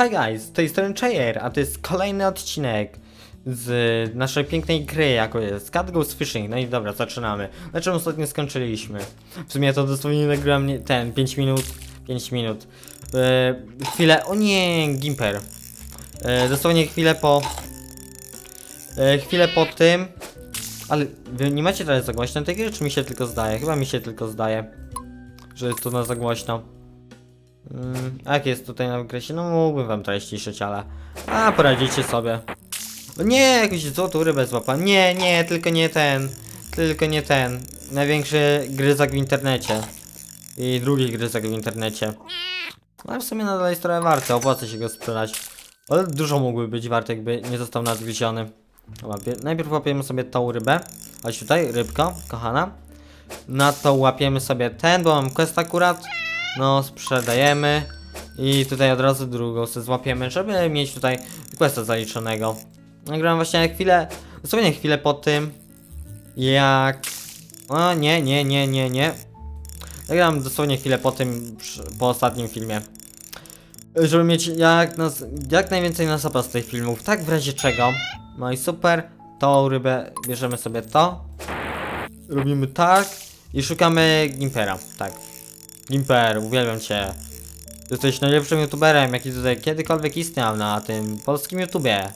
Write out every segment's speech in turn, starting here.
Hi guys, z tej strony Chair, a to jest kolejny odcinek z naszej pięknej gry, jako jest Cat Goes Fishing. No i dobra, zaczynamy. Na ostatnio skończyliśmy? W sumie to dosłownie nagrałem ten, 5 minut, 5 minut. E, chwilę, o nie, Gimper. E, dosłownie chwilę po... E, chwilę po tym... Ale wy nie macie teraz za głośno tej gry, czy mi się tylko zdaje? Chyba mi się tylko zdaje, że jest to na za głośno. A jak jest tutaj na wykresie? No mógłbym wam trochę ściszyć, ale... A, poradzicie sobie. Nie, jakąś złotą rybę złapałem. Nie, nie, tylko nie ten. Tylko nie ten. Największy gryzak w internecie. I drugi gryzak w internecie. Ale w sumie nadal jest trochę warte, opłaca się go sprzedać. Ale dużo mógłby być warte, jakby nie został nadgryziony. Najpierw łapiemy sobie tą rybę. Chodź tutaj, rybko, kochana. Na to łapiemy sobie ten, bo mam quest akurat. No, sprzedajemy. I tutaj od razu drugą sobie złapiemy, żeby mieć tutaj questa zaliczonego. Nagrałem właśnie chwilę, dosłownie chwilę po tym, jak... O, nie, nie, nie, nie, nie. Nagrałem dosłownie chwilę po tym, po ostatnim filmie. Żeby mieć jak, nas, jak najwięcej na zapas tych filmów, tak w razie czego. No i super, tą rybę bierzemy sobie to. Robimy tak i szukamy Gimpera, tak. Gimper, uwielbiam cię. Jesteś najlepszym youtuberem, jaki tutaj kiedykolwiek istniał na tym polskim YouTubie.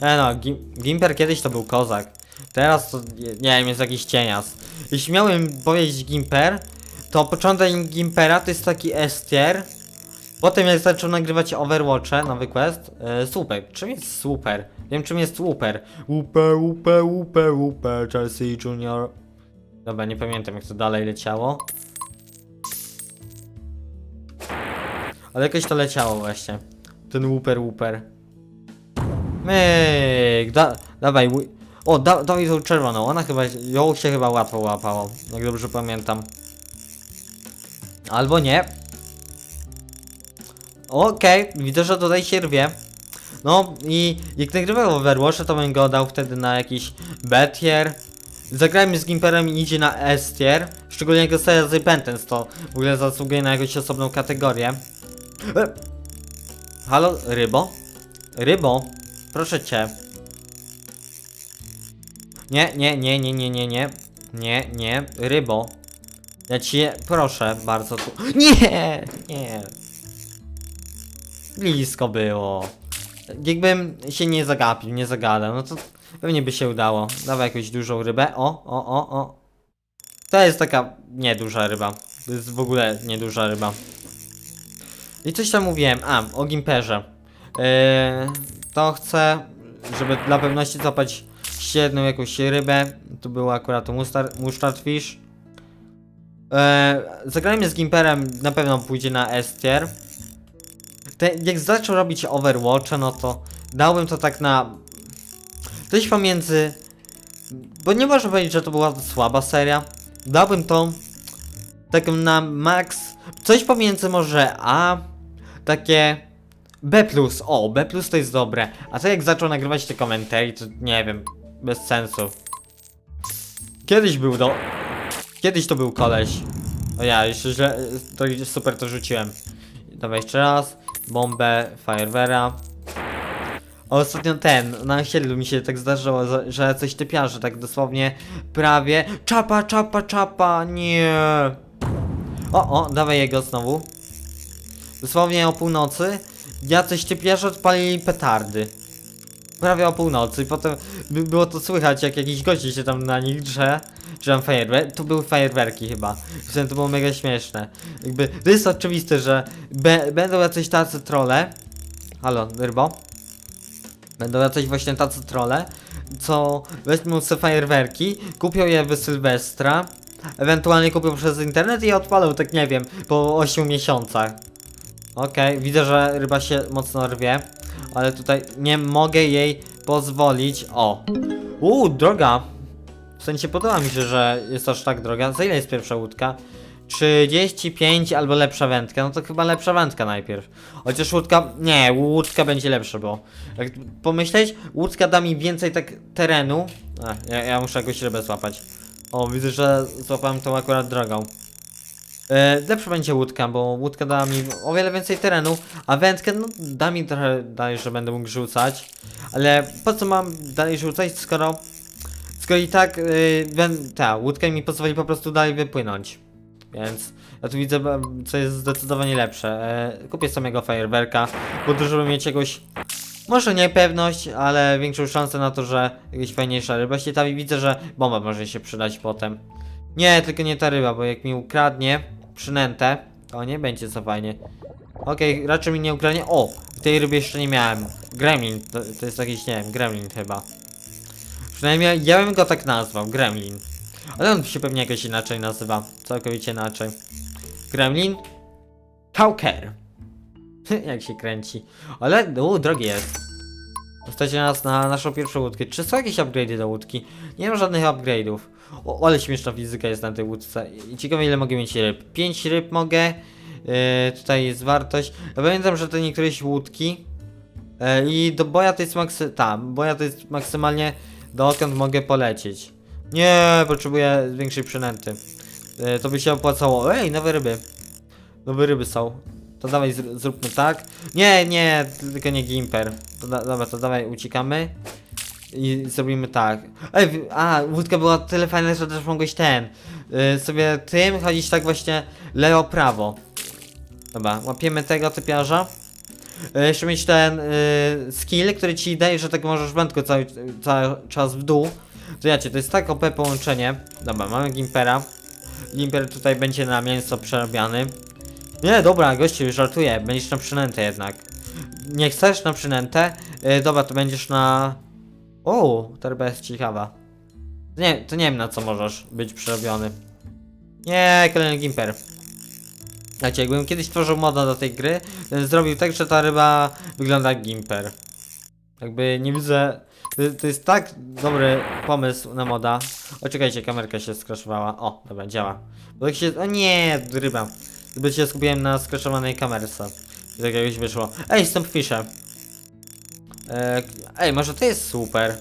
E no, Gim Gimper kiedyś to był kozak. Teraz to, nie wiem, jest jakiś cienias. Jeśli miałem powiedzieć Gimper, to początek Gimpera to jest taki estier. Potem jak zaczął nagrywać Overwatche, nowy quest, e, super. Czym jest super? Wiem czym jest super. Upe, upe, upe, upe, Chelsea Junior. Dobra, nie pamiętam jak to dalej leciało. Ale jakoś to leciało właśnie. Ten łuper łuper. Myk, da, dawaj. O, da, dawaj tą czerwoną. Ona chyba, ją się chyba łatwo łapało, jak dobrze pamiętam. Albo nie. Okej, widzę, że tutaj się rwie. No i jak nagrywał Overwatcha, to bym go dał wtedy na jakiś B-tier. Zagrajmy z Gimperem i idzie na S-tier. Szczególnie jak dostaje z Pentens, to w ogóle zasługuje na jakąś osobną kategorię. E. Halo, rybo? Rybo? Proszę cię. Nie, nie, nie, nie, nie, nie, nie. Nie, nie, rybo. Ja cię proszę bardzo tu. Nie, nie. Blisko było. Jakbym się nie zagapił, nie zagadał, no to pewnie by się udało. Dawaj jakąś dużą rybę. O, o, o, o. To jest taka nieduża ryba. To jest w ogóle nieduża ryba. I coś tam mówiłem. A, o Gimperze. Yy, to chcę, żeby dla pewności złapać jedną jakąś rybę. Tu było akurat to mustar- mustard fish. Eee, zagrajmy z Gimperem, na pewno pójdzie na S tier. Te, jak zaczął robić Overwatcha, no to dałbym to tak na... Coś pomiędzy... Bo nie można powiedzieć, że to była słaba seria. Dałbym to tak na max... Coś pomiędzy może A, takie B+, o, B+, to jest dobre. A to jak zaczął nagrywać te komentarze, to nie wiem, bez sensu. Kiedyś był do... Kiedyś to był koleś. O ja, jeszcze źle, to super to rzuciłem. Dawaj jeszcze raz. Bombę, Firewera. Ostatnio ten, na osiedlu mi się tak zdarzyło, że- coś typiarzy, tak dosłownie prawie. Czapa, czapa, czapa, nie. O, o, dawaj jego znowu. Dosłownie o północy jacyś typiarze odpalili petardy. Prawie o północy, potem by było to słychać, jak jakiś gości się tam na nich drze, czy tam fajerwerki, to były fajerwerki chyba, w sensie to było mega śmieszne. Jakby, to jest oczywiste, że będą jacyś tacy trole, halo, rybo? Będą jacyś właśnie tacy trole, co weźmą sobie fajerwerki, kupią je w Sylwestra, ewentualnie kupią przez internet i je odpalą, tak nie wiem, po 8 miesiącach. Okej, widzę, że ryba się mocno rwie, ale tutaj nie mogę jej pozwolić. O! Uuu, droga! W sensie podoba mi się, że jest aż tak droga. Za ile jest pierwsza łódka? 35 albo lepsza wędka. No to chyba lepsza wędka najpierw. Chociaż łódka. Nie, łódka będzie lepsza, bo. Jak pomyśleć, łódka da mi więcej tak terenu. A, ja, ja muszę jakąś rybę złapać. O, widzę, że złapałem tą akurat drogą. E, lepsza będzie łódka, bo łódka da mi o wiele więcej terenu, a wędkę, no da mi trochę dalej, że będę mógł rzucać. Ale po co mam dalej rzucać, skoro... Skoro i tak yy, ta łódka mi pozwoli po prostu dalej wypłynąć. Więc ja tu widzę, co jest zdecydowanie lepsze. E, kupię samego fajerwerka, bo to żeby mieć jakąś... Może niepewność, ale większą szansę na to, że jakaś fajniejsza ryba się tam widzę, że bomba może się przydać potem. Nie, tylko nie ta ryba, bo jak mi ukradnie przynętę, to nie będzie za fajnie. Okej, raczej mi nie ukradnie. O! Tej ryby jeszcze nie miałem. Gremlin, to, to jest jakiś, nie wiem, gremlin chyba. Przynajmniej ja bym go tak nazwał, gremlin. Ale on się pewnie jakoś inaczej nazywa. Całkowicie inaczej. Gremlin? Hawker. Jak się kręci. Ale, u, drogi jest. Zostacie nas na naszą pierwszą łódkę. Czy są jakieś upgrade'y do łódki? Nie ma żadnych upgrade'ów. O, ale śmieszna fizyka jest na tej łódce. I ciekawe ile mogę mieć ryb. 5 ryb mogę. Yy, tutaj jest wartość. Ja pamiętam, że to niektóreś łódki. Yy, I do boja to jest maksy... Tam, boja to jest maksymalnie dokąd mogę polecieć. Nie, potrzebuję większej przynęty. Yy, to by się opłacało. Ej, nowe ryby. Nowe ryby są. To dawaj zr zróbmy tak. Nie, nie, tylko nie gimper. To da dobra, to dawaj uciekamy. I zrobimy tak. Ej, a, łódka była tyle fajna, że też mogłeś ten. y, sobie tym chodzić tak właśnie lewo prawo. Dobra, łapiemy tego typiarza. Y, jeszcze mieć ten y, skill, który ci daje, że tak możesz wędko cały, cały czas w dół. To ja to jest tak OP połączenie. Dobra, mamy Gimpera. Gimper tutaj będzie na mięso przerabiany. Nie, dobra, gościu, żartuję. Będziesz na przynętę jednak. Nie chcesz na przynętę? Yy, dobra, to będziesz na... O, ta ryba jest ciekawa. Nie, to nie wiem na co możesz być przerobiony. Nie, kolejny Gimper. Znaczy, jakbym kiedyś tworzył moda do tej gry, to zrobił tak, że ta ryba wygląda jak Gimper. Jakby nie widzę... To, to jest tak dobry pomysł na moda. O, czekajcie, kamerka się skraszowała. O, dobra, działa. Bo tak się... O nie, ryba. Gdyby się skupiłem na skraszowanej kamerce. I tak jakoś wyszło. Ej, Stumpfisher. E, Ej, może to jest super.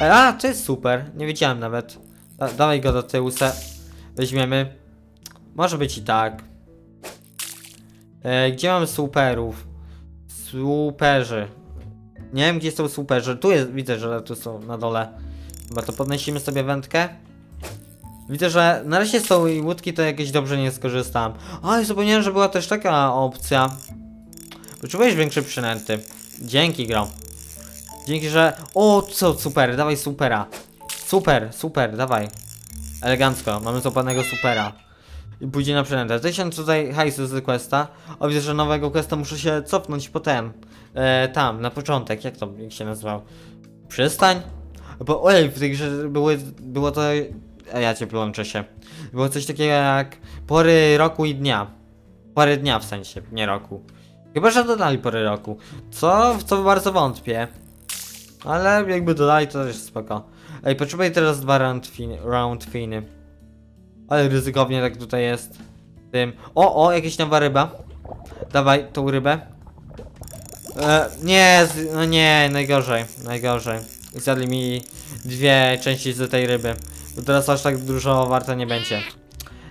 Ej, a, to jest super. Nie wiedziałem nawet. Da, dawaj go do tyłu se. Weźmiemy. Może być i tak. E, gdzie mamy superów? Superzy. Nie wiem gdzie są superzy. Tu jest, widzę, że tu są na dole. Chyba to podnosimy sobie wędkę. Widzę, że na razie z tej łódki to jakieś dobrze nie skorzystałem. A, i zapomniałem, że była też taka opcja. Potrzebujesz większej przynęty. Dzięki, gro. Dzięki, że... O, co, super, dawaj supera. Super, super, dawaj. Elegancko, mamy złapanego supera. I pójdzie na przynętę. 1000 tutaj hajsu z questa. O, widzę, że nowego questa muszę się cofnąć po ten. E, tam, na początek, jak to jak się nazywał? Przystań? Bo ojej, w tej grze były, było to... A ja cię plączę się. Było coś takiego jak pory roku i dnia. Pory dnia w sensie, nie roku. Chyba, że dodali pory roku. Co? W co bardzo wątpię. Ale jakby dodali, to też spoko. Ej, potrzebuję teraz dwa round, fin round finy. Ale ryzykownie tak tutaj jest. Tym. O, o, jakieś nowa ryba. Dawaj tą rybę. E, nie, no nie, najgorzej, najgorzej. Zjadli mi dwie części z tej ryby. Bo teraz aż tak dużo warta nie będzie.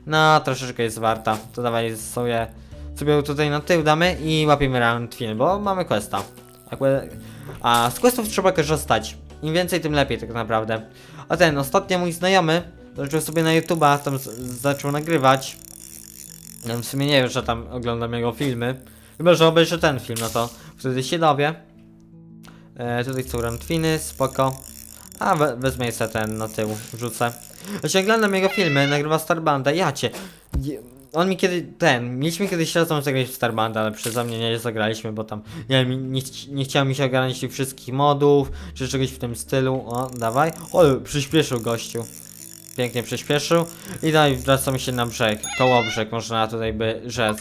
No, troszeczkę jest warta. To dawaj sobie, sobie tutaj na tył damy i łapiemy round film, bo mamy questa. A z questów trzeba korzystać. Im więcej, tym lepiej tak naprawdę. A ten, ostatnio mój znajomy zaczął sobie na YouTube'a tam zaczął nagrywać. Ja w sumie nie wiem, że tam oglądam jego filmy. Chyba, że obejrzę ten film, no to wtedy się dowie. E, tutaj są rantwiny, spoko. A, we, wezmę sobie ten na tył, rzucę. Znaczy, oglądam jego filmy, nagrywa Starbanda, ja cię. On mi kiedy, ten, mieliśmy kiedyś razem zagrać w Starbanda, ale przeze mnie nie zagraliśmy, bo tam, nie wiem, nie, nie mi się ogarnąć tych wszystkich modów, czy czegoś w tym stylu. O, dawaj. O, przyspieszył gościu. Pięknie przyspieszył. I dalej wracamy się na brzeg, koło brzeg, można tutaj by rzec.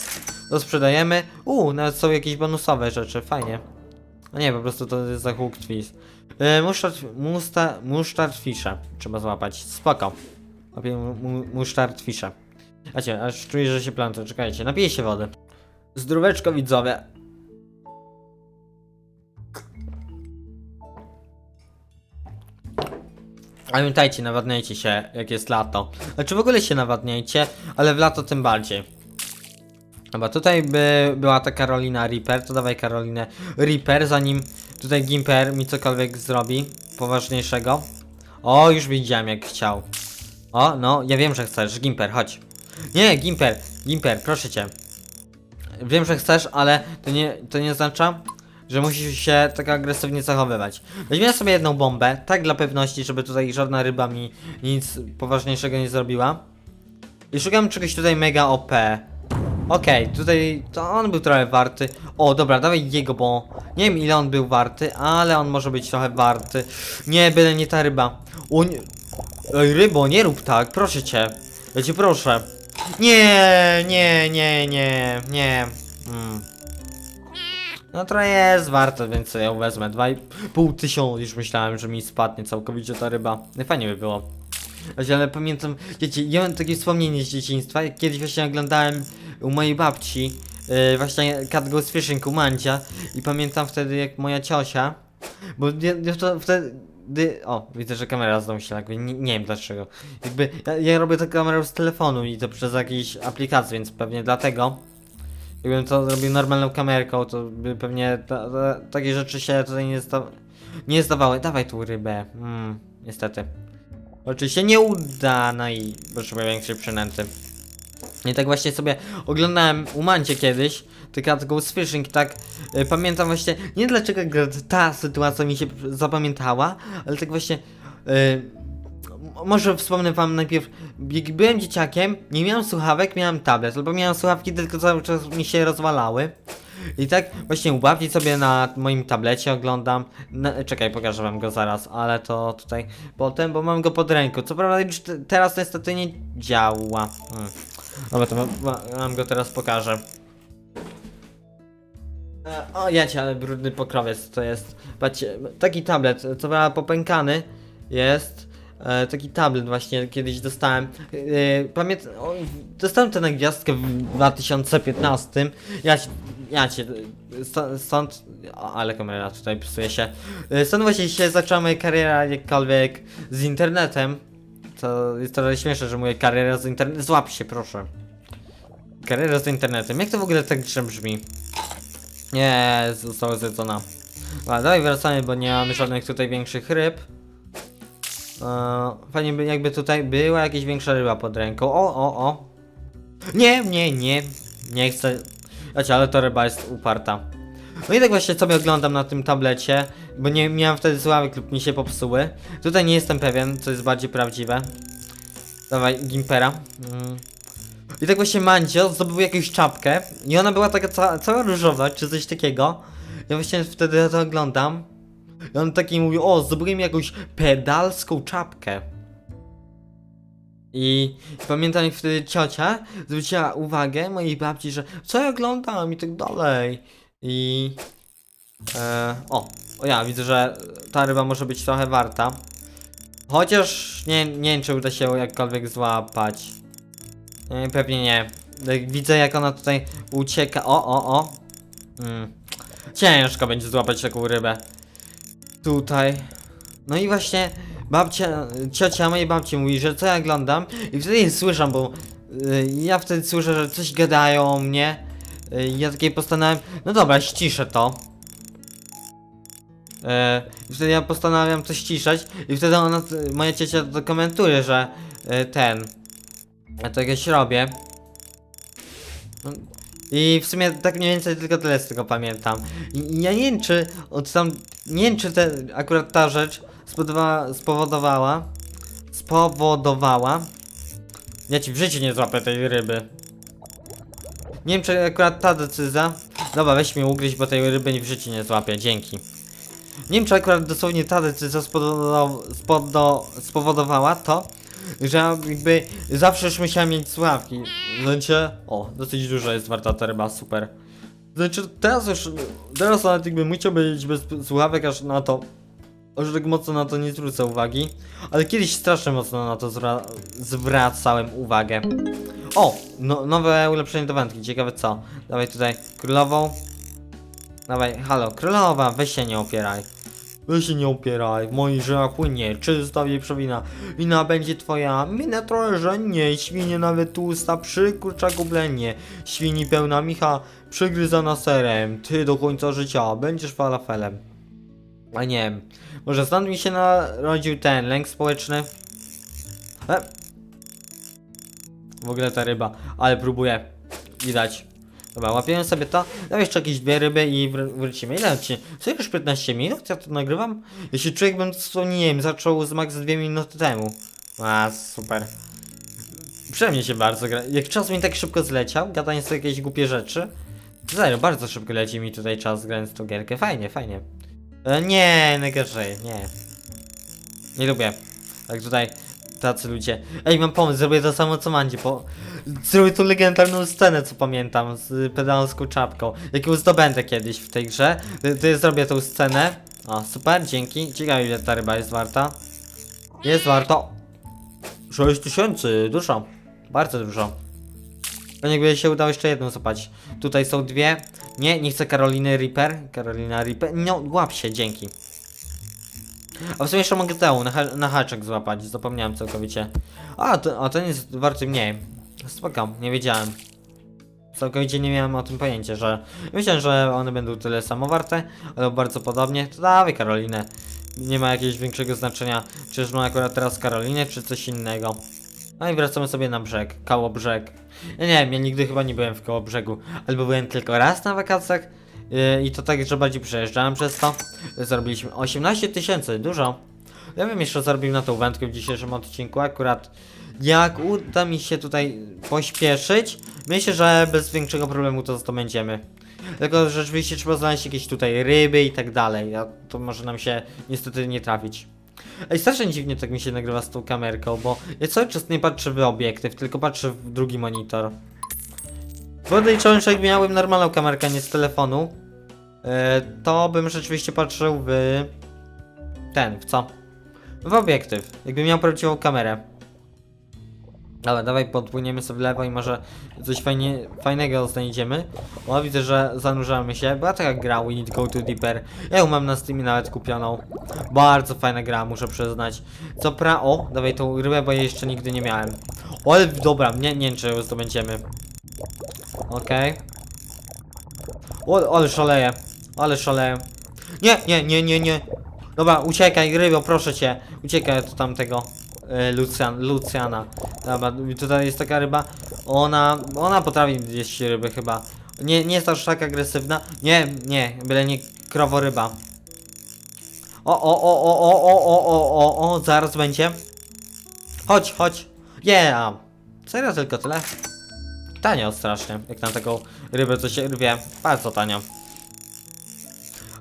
To sprzedajemy. Uuu, nawet są jakieś bonusowe rzeczy, fajnie. No nie, po prostu to jest za hook twist. Yy, musztard, musta, musztard fisza trzeba złapać, spoko. Łapię mu, mu, musztard fisza. Acie, aż czuję, że się plączę, czekajcie, napiję się wody. Zdróweczko widzowie. Pamiętajcie, nawadniajcie się, jak jest lato. Znaczy w ogóle się nawadniajcie, ale w lato tym bardziej. Chyba tutaj by była ta Karolina Reaper, to dawaj Karolinę Reaper, zanim tutaj Gimper mi cokolwiek zrobi poważniejszego. O, już widziałem jak chciał. O, no, ja wiem, że chcesz, Gimper, chodź. Nie, Gimper, Gimper, proszę cię. Wiem, że chcesz, ale to nie, to nie oznacza, że musisz się tak agresywnie zachowywać. Weźmiemy sobie jedną bombę, tak dla pewności, żeby tutaj żadna ryba mi nic poważniejszego nie zrobiła. I szukam czegoś tutaj mega OP. Okej, tutaj to on był trochę warty. O, dobra, dawaj jego, bo nie wiem ile on był warty, ale on może być trochę warty. Nie, byle nie ta ryba. O nie... Ej, rybo, nie rób tak, proszę cię. Ja cię proszę. Nie, nie, nie, nie, nie. Mm. No to jest warto, więc ją wezmę. 2,5 tysiąca, już myślałem, że mi spadnie całkowicie ta ryba. Fajnie by było. Ale pamiętam, wiecie, ja mam takie wspomnienie z dzieciństwa, jak kiedyś właśnie oglądałem u mojej babci yy, właśnie Cat Goes Fishing u Mandzia i pamiętam wtedy jak moja ciosia, bo ja, ja to wtedy, o, widzę, że kamera znowu się jakby nie, nie wiem dlaczego, jakby ja, ja robię to kamerą z telefonu i to przez jakieś aplikacje, więc pewnie dlatego. Jakbym to zrobił normalną kamerką, to by pewnie ta, ta, takie rzeczy się tutaj nie, zda, nie zdawały. Dawaj tu rybę. Mm, niestety. Oczywiście nie uda, no i potrzebuję większej przynęty. I tak właśnie sobie oglądałem u Mancie kiedyś, Cat Goes Fishing, tak y, pamiętam właśnie, nie dlaczego ta sytuacja mi się zapamiętała, ale tak właśnie, y, może wspomnę wam najpierw, byłem dzieciakiem, nie miałem słuchawek, miałem tablet, albo miałem słuchawki, tylko cały czas mi się rozwalały. I tak właśnie u babci sobie na moim tablecie oglądam. Czekaj, pokażę wam go zaraz, ale to tutaj potem, bo mam go pod ręką. Co prawda już te, teraz niestety nie działa. Hmm. Dobra, to mam go teraz pokażę. E, O, jacie, ale brudny pokrowiec to jest. Patrzcie, taki tablet, co prawda popękany jest. E, taki tablet właśnie kiedyś dostałem. E, pamiętam, dostałem tę gwiazdkę w 2015. Ja, ci- ja cię, stąd, ale kamera tutaj psuje się. E, Stąd właśnie się zaczęła moja kariera jakkolwiek z internetem. To jest trochę śmieszne, że moja kariera z internetem, złap się proszę. Kariera z internetem, jak to w ogóle tak brzmi? Nie, została zjedzona. A, dalej wracamy, bo nie mamy żadnych tutaj większych ryb. Fajnie by jakby tutaj była jakaś większa ryba pod ręką. O, o, o. Nie, nie, nie. Nie chcę. Znaczy, ale to ryba jest uparta. No i tak właśnie sobie oglądam na tym tablecie, bo nie miałem wtedy sławek lub mi się popsuły. Tutaj nie jestem pewien, co jest bardziej prawdziwe. Dawaj, Gimpera. Mm. I tak właśnie Mandzio zdobył jakąś czapkę i ona była taka ca cała różowa, czy coś takiego. Ja właśnie wtedy to oglądam. I on taki mówi, o, zdobyłem jakąś pedalską czapkę. I pamiętam jak wtedy ciocia zwróciła uwagę mojej babci, że co ja oglądam i tak dalej. I... E, o, o ja widzę, że ta ryba może być trochę warta. Chociaż nie, nie wiem, czy uda się jakkolwiek złapać. E, pewnie nie. Jak widzę jak ona tutaj ucieka. O, o, o. Mm. Ciężko będzie złapać taką rybę. Tutaj. No i właśnie babcia, ciocia mojej babci mówi, że co ja oglądam i wtedy słyszę, bo y, ja wtedy słyszę, że coś gadają o mnie. Y, ja takiej postanawiam, no dobra, ściszę to. E, I wtedy ja postanawiam to ściszać i wtedy ona, moja ciocia to komentuje, że y, ten, ja to jakieś robię. No, I w sumie tak mniej więcej tylko tyle z tego pamiętam. I ja nie wiem czy od tam, nie wiem czy te, akurat ta rzecz spowodowała, spowodowała, ja ci w życiu nie złapę tej ryby. Nie wiem czy akurat ta decyzja, dobra weź mnie ugryźć, bo tej ryby w życiu nie złapię, dzięki. Nie wiem czy akurat dosłownie ta decyzja spowodowała to, że jakby zawsze już musiałem mieć sławki. Znaczy, o, dosyć dużo jest warta ta ryba, super. Znaczy, teraz już, teraz nawet jakby musiał być bez słuchawek aż na to, aż tak mocno na to nie zwrócę uwagi, ale kiedyś strasznie mocno na to zwra zwracałem uwagę. O, no, nowe ulepszenie do wędki, ciekawe co. Dawaj tutaj królową. Dawaj, halo, królowa, weź się nie opieraj. Weź się nie opieraj, w moich żyłach płynie czysta wieprzowina. Wina będzie twoja, minę trochę, że nie. Świnie nawet tłusta przy kurczaku blenie. Świni pełna micha, przygryzana serem. Ty do końca życia będziesz falafelem. A nie wiem, może stąd mi się narodził ten lęk społeczny? E? W ogóle ta ryba, ale próbuję. Widać. Dobra, łapiemy sobie to. Dam jeszcze jakieś dwie ryby i wr wrócimy. Ile odcinek? Co już 15 minut? Ja to nagrywam? Jeśli człowiek bym dosłownie, nie wiem, zaczął z max 2 minuty temu. A, super. Przynajmniej się bardzo gra. Jak czas mi tak szybko zleciał, gadanie sobie jakieś głupie rzeczy. Serio, bardzo szybko leci mi tutaj czas grając tą gierkę. Fajnie, fajnie. E, nie, najgorzej, nie. Nie lubię. Tak tutaj tacy ludzie. Ej, mam pomysł, zrobię to samo co Mandzie, bo zrobię tą legendarną scenę, co pamiętam, z pedalską czapką. Jaką zdobędę kiedyś w tej grze. To, ja zrobię tą scenę. O, super, dzięki. Ciekawe ile ta ryba jest warta. Jest warto. 6000, dużo. Bardzo dużo. To jakby się udało jeszcze jedną złapać. Tutaj są dwie. Nie, nie chcę Karoliny Reaper. Karolina Reaper. No, łap się, dzięki. A w sumie jeszcze mogę tę na, ha na haczek złapać, zapomniałem całkowicie. A, to, a ten jest warty mniej. Spoko, nie wiedziałem. Całkowicie nie miałem o tym pojęcia, że... Myślałem, że one będą tyle samo warte, ale bardzo podobnie. To dawaj Karolinę. Nie ma jakiegoś większego znaczenia, czyż ma akurat teraz Karolinę, czy coś innego. No i wracamy sobie na brzeg, koło brzeg. Ja nie wiem, ja nigdy chyba nie byłem w koło brzegu, albo byłem tylko raz na wakacjach yy, i to tak, że bardziej przejeżdżałem przez to. Zarobiliśmy 18 tysięcy, dużo. Ja bym jeszcze zarobił na tą wędkę w dzisiejszym odcinku, akurat jak uda mi się tutaj pośpieszyć, myślę, że bez większego problemu to zdobędziemy. Tylko rzeczywiście trzeba znaleźć jakieś tutaj ryby i tak dalej, a to może nam się niestety nie trafić. Ej, strasznie dziwnie tak mi się nagrywa z tą kamerką, bo ja cały czas nie patrzę w obiektyw, tylko patrzę w drugi monitor. Jak miałem normalną kamerkę, nie z telefonu, e, to bym rzeczywiście patrzył w... ten, w co? W obiektyw, jakbym miał prawdziwą kamerę. Dobra, dawaj podpłyniemy sobie w lewo i może coś fajnie, fajnego znajdziemy. O, widzę, że zanurzamy się. Była taka gra We Need Go To Deeper. Ja ją mam na Steamie nawet kupioną. Bardzo fajna gra, muszę przyznać. Co pra... O, dawaj tą rybę, bo jej jeszcze nigdy nie miałem. O, dobra, nie, nie wiem, czy ją zdobędziemy. Okej. O, ale szaleję. Ale szaleję. Nie, nie, nie, nie, nie. Dobra, uciekaj, rybo, proszę cię. Uciekaj od tamtego. e, Lucian, Luciana. Dobra, tutaj jest taka ryba. Ona, ona potrafi jeść ryby chyba. Nie, nie jest aż tak agresywna. Nie, nie, byle nie kroworyba. O, o, o, o, o, o, o, o, o, o, zaraz będzie. Chodź, chodź. Yeah. Serio tylko tyle? Tanio strasznie, jak na taką rybę co się rwie. Bardzo tanio.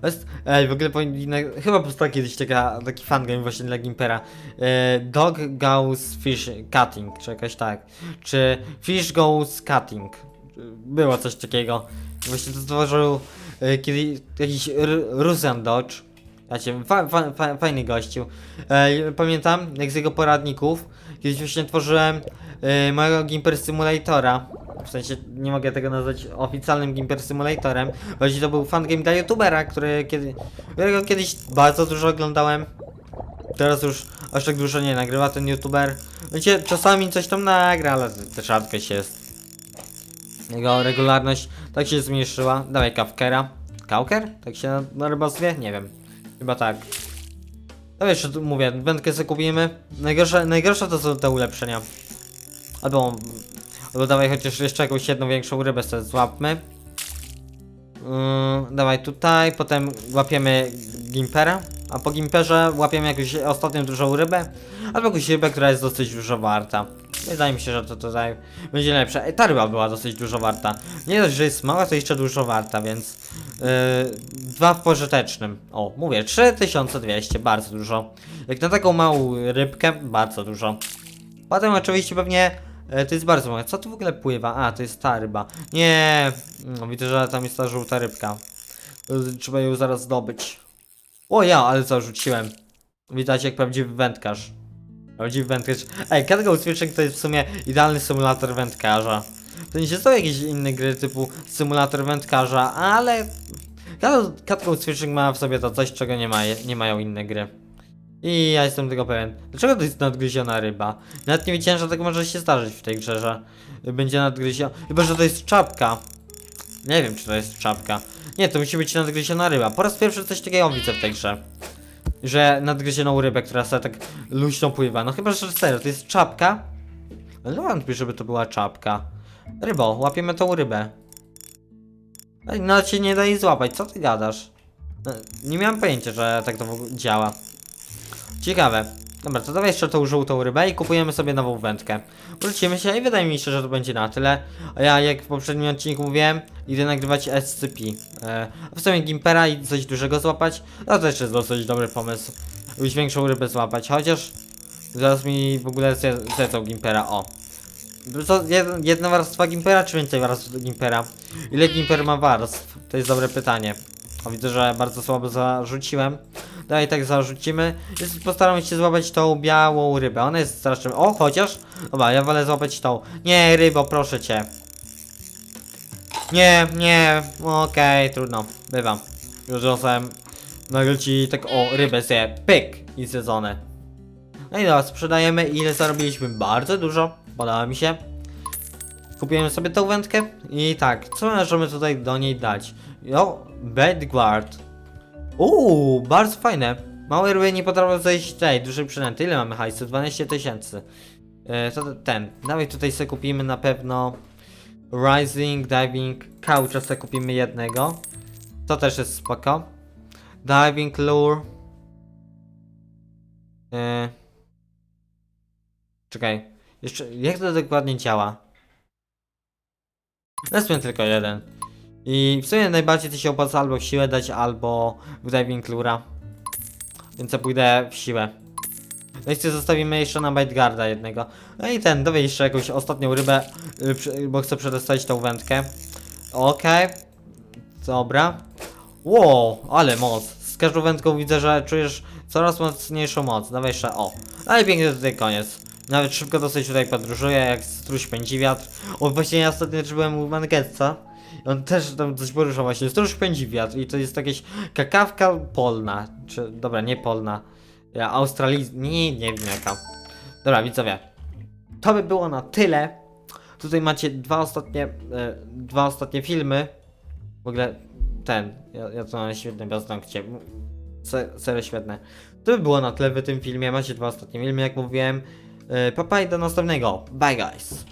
Jest, ej, w ogóle powinna, chyba powstała kiedyś taka, taki fangame właśnie dla Gimpera. E, dog goes fish cutting, czy jakoś tak. Czy fish goes cutting. Było coś takiego. Właśnie to stworzył e, kiedy jakiś Russian Dodge. Znaczy, fa, fa, fa, fajny gościu. E, pamiętam, jak z jego poradników, kiedyś właśnie tworzyłem e, mojego Gimper Simulatora. W sensie nie mogę tego nazwać oficjalnym Gimper Simulatorem. Właśnie to był fangame dla youtubera, który kiedy, którego kiedyś bardzo dużo oglądałem. Teraz już aż tak dużo nie nagrywa ten youtuber. Wiecie, czasami coś tam nagra, ale też rzadkość jest. Jego regularność tak się zmniejszyła. Dawaj kawkera. Kauker? Tak się na, na? Nie wiem. Chyba tak. No wiesz, mówię, wędkę sobie kupimy. Najgorsze, najgorsze to są te ulepszenia. Albo, albo dawaj chociaż jeszcze jakąś jedną większą rybę sobie złapmy. Yy, dawaj tutaj, potem łapiemy gimpera, a po gimperze łapiemy jakąś ostatnią dużą rybę, albo jakąś rybę, która jest dosyć dużo warta. Wydaje mi się, że to tutaj będzie lepsze. Ej, ta ryba była dosyć dużo warta. Nie dość, że jest mała, to jeszcze dużo warta, więc yy, dwa w pożytecznym. O, mówię, 3200, bardzo dużo. Jak na taką małą rybkę, bardzo dużo. Potem oczywiście pewnie e, to jest bardzo mało. Co tu w ogóle pływa? A, to jest ta ryba. Nie, no, widzę, że tam jest ta żółta rybka. E, Trzeba ją zaraz zdobyć. O ja, ale co rzuciłem. Widać jak prawdziwy wędkarz. Prawdziwy wędkarz. Ej, Catgo Switching to jest w sumie idealny symulator wędkarza. To nie są jakieś inne gry typu symulator wędkarza, ale Cat- Catcoast Fishing ma w sobie to coś, czego nie, ma, nie mają inne gry. I ja jestem tego pewien. Dlaczego to jest nadgryziona ryba? Nawet nie wiedziałem, że tak może się zdarzyć w tej grze, że będzie nadgryziona. Chyba, że to jest czapka. Nie wiem, czy to jest czapka. Nie, to musi być nadgryziona ryba. Po raz pierwszy coś takiego widzę w tej grze. Że nadgryzioną rybę, która sobie tak luźno pływa. No chyba, że serio, to jest czapka. No wątpię, żeby to była czapka. Rybo, łapiemy tą rybę. No cię nie da jej złapać, co ty gadasz? No, Nie miałem pojęcia, że tak to działa. Ciekawe. Dobra, to dawaj jeszcze tą żółtą rybę i kupujemy sobie nową wędkę. Wrócimy się i wydaje mi się, że to będzie na tyle. A ja, jak w poprzednim odcinku mówiłem, idę nagrywać SCP. E, w sumie Gimpera i coś dużego złapać, no to też jest dosyć dobry pomysł. Już większą rybę złapać, chociaż zaraz mi w ogóle zjedzą Gimpera, o. Jed- jedna warstwa Gimpera, czy więcej warstw Gimpera? Ile Gimper ma warstw? To jest dobre pytanie. O, widzę, że bardzo słabo zarzuciłem. Daj, tak zarzucimy. Jest- Postaramy się złapać tą białą rybę. Ona jest strasznie... O, chociaż... Dobra, ja wolę złapać tą. Nie, rybo, proszę cię. Nie, nie. Okej, trudno. Bywam. Już dostałem... Nagle ci tak... O, rybę sobie. Pyk! I zjedzone. No i dobra, sprzedajemy. Ile zarobiliśmy? Bardzo dużo. Podoba mi się. Kupiłem sobie tą wędkę i tak, co możemy tutaj do niej dać? Jo, Bedguard. Uuu, bardzo fajne. Małe ryby nie potrafią zejść tej dużej przynęty. Ile mamy hajsu? 12 tysięcy. E, to ten. Dawaj tutaj sobie kupimy na pewno Rising, Diving, Coucha sobie kupimy jednego. To też jest spoko. Diving Lure. E, czekaj. Jeszcze, jak to dokładnie działa? Wezmę tylko jeden. I w sumie najbardziej to się opłaca albo w siłę dać, albo w diving lura. Więc ja pójdę w siłę. No i sobie zostawimy jeszcze na Baitgarda jednego. No i ten, dowie jeszcze jakąś ostatnią rybę, y, bo chcę przetestować tą wędkę. Okej. Dobra. Wow, ale moc. Z każdą wędką widzę, że czujesz coraz mocniejszą moc. Dawaj jeszcze, o. Ale pięknie tutaj koniec. Nawet szybko dosyć tutaj podróżuję, jak struś pędzi wiatr. O, właśnie ja ostatnio byłem u Mangetsa. On też tam coś poruszał właśnie. Struś pędzi wiatr i to jest jakaś kakawka polna. Czy, dobra, nie polna. Ja, Australii... Nie, nie wiem jaka. Dobra, widzowie. To by było na tyle. Tutaj macie dwa ostatnie, e, dwa ostatnie filmy. W ogóle ten, ja, ja tu mam świetne paznokcie. Se, serio świetne. To by było na tyle w tym filmie. Macie dwa ostatnie filmy, jak mówiłem. E, Papa i do następnego. Bye guys.